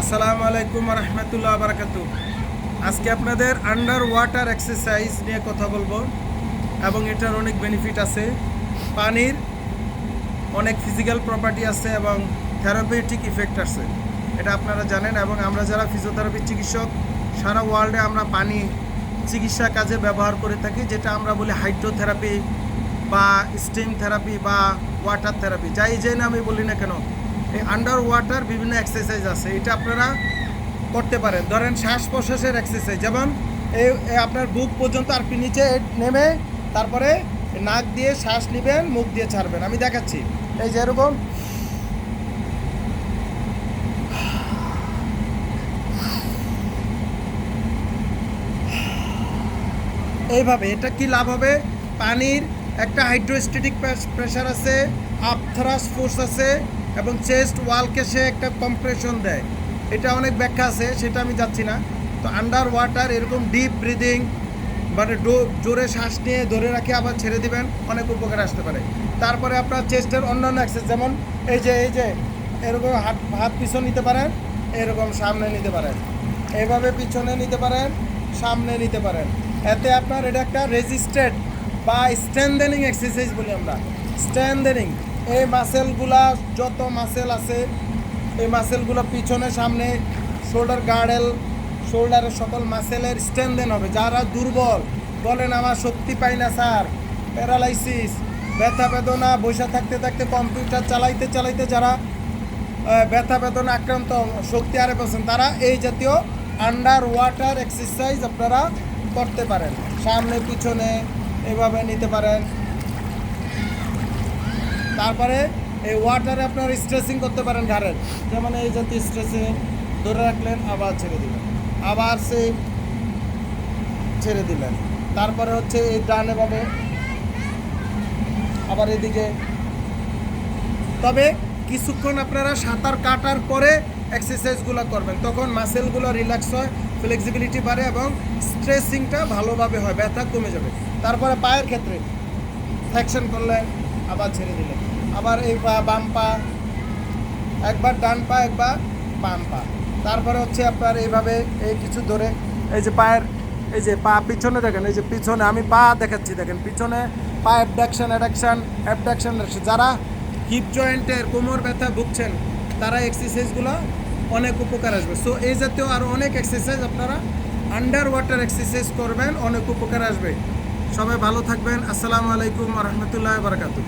আসসালামু আলাইকুম রহমতুল্লাহ বারাকাতু আজকে আপনাদের আন্ডার ওয়াটার এক্সারসাইজ নিয়ে কথা বলব এবং এটার অনেক বেনিফিট আছে। পানির অনেক ফিজিক্যাল প্রপার্টি আছে এবং থেরাপিউটিক ইফেক্ট আছে। এটা আপনারা জানেন এবং আমরা যারা ফিজিওথেরাপি চিকিৎসক, সারা ওয়ার্ল্ডে আমরা পানি চিকিৎসা কাজে ব্যবহার করে থাকি, যেটা আমরা বলি হাইড্রোথেরাপি বা স্টিম থেরাপি বা ওয়াটার থেরাপি। যাই যে নামে বলি না কেন এই আন্ডার ওয়াটার বিভিন্ন এক্সারসাইজ আছে, এটা আপনারা করতে পারেন। ধরেন শ্বাস প্রশ্বাসের এক্সারসাইজ যেমন এই আপনার বুক পর্যন্ত আর নিচে নেমে তারপরে নাক দিয়ে শ্বাস নেবেন, মুখ দিয়ে ছাড়বেন। আমি দেখাচ্ছি। এই যে এরকম। এইভাবে এটা কি লাভ হবে? পানির একটা হাইড্রোস্টেটিক প্রেশার আছে আপথ্রাস ফোর্স আছে এবং চেস্ট ওয়ালকে সে একটা কম্প্রেশন দেয়। এটা অনেক ব্যাখ্যা আছে, সেটা আমি যাচ্ছি না। তো আন্ডার ওয়াটার এরকম ডিপ ব্রিদিং মানে জোরে শ্বাস নিয়ে ধরে রাখে আবার ছেড়ে দিবেন, অনেক উপকার আসতে পারে। তারপরে আপনার চেস্টের অন্যান্য অ্যাক্সেস যেমন এই যে এই যে, এরকম হাত হাত পিছন নিতে পারেন, এরকম সামনে নিতে পারেন। এভাবে পিছনে নিতে পারেন, সামনে নিতে পারেন। এতে আপনার এটা একটা রেজিস্টেড বা স্ট্যান্ডেনিং এক্সারসাইজ বলি আমরা। স্ট্যান্ডেনিং এই মাসেলগুলা যত মাসেল আছে, এই মাসেলগুলো পিছনে, সামনে শোল্ডার গার্ডেল শোল্ডারের সকল মাসেলের স্ট্যান্ডেন হবে। যারা দুর্বল, বলেন আমার শক্তি পাই না, স্যার। প্যারালাইসিস ব্যথা বেদনা, বসে থাকতে থাকতে কম্পিউটার চালাইতে চালাইতে যারা ব্যথা বেদনা আক্রান্ত, শক্তি হারে পাচ্ছেন তারা এই জাতীয় আন্ডার ওয়াটার এক্সারসাইজ আপনারা করতে পারেন। সামনে, পিছনে, এভাবে নিতে পারেন। তারপরে এই ওয়াটারে আপনার স্ট্রেচিং করতে পারেন ঘাড়ের। যেমন এই জাতীয় স্ট্রেচিং ধরে রাখলেন, আবার ছেড়ে দিলেন। আবার সে ছেড়ে দিলেন। তারপরে হচ্ছে এই ডানে ভাবে আবার এদিকে। তবে কিছুক্ষণ আপনারা সাঁতার কাটার পরে এক্সারসাইজগুলো করবেন। তখন মাসেলগুলো রিল্যাক্স হয় ফ্লেক্সিবিলিটি বাড়ে এবং স্ট্রেসিংটা ভালোভাবে হয়, ব্যথা কমে যাবে। তারপরে পায়ের ক্ষেত্রে ফ্যাকশন করলেন, আবার ছেড়ে দিলেন। আবার এই পা, বাম পা। একবার ডান পা, একবার বাম পা। তারপরে হচ্ছে আপনার এইভাবে এই কিছু ধরে, এই যে পায়ের, এই যে পা পিছনে দেখেন, এই যে পিছনে আমি পা দেখাচ্ছি, দেখেন পিছনে পা অ্যাবডাকশন অ্যাডাকশন অ্যাবডাকশন যারা হিপ জয়েন্টের কোমর ব্যথা ভুগছেন, তারা এক্সারসাইজগুলো অনেক উপকার আসবে। সো এই জাতীয় আরও অনেক এক্সারসাইজ আপনারা আন্ডার ওয়াটার এক্সারসাইজ করবেন, অনেক উপকার আসবে। সবাই ভালো থাকবেন। আসসালামু আলাইকুম রহমতুল্লাহ বারকাতু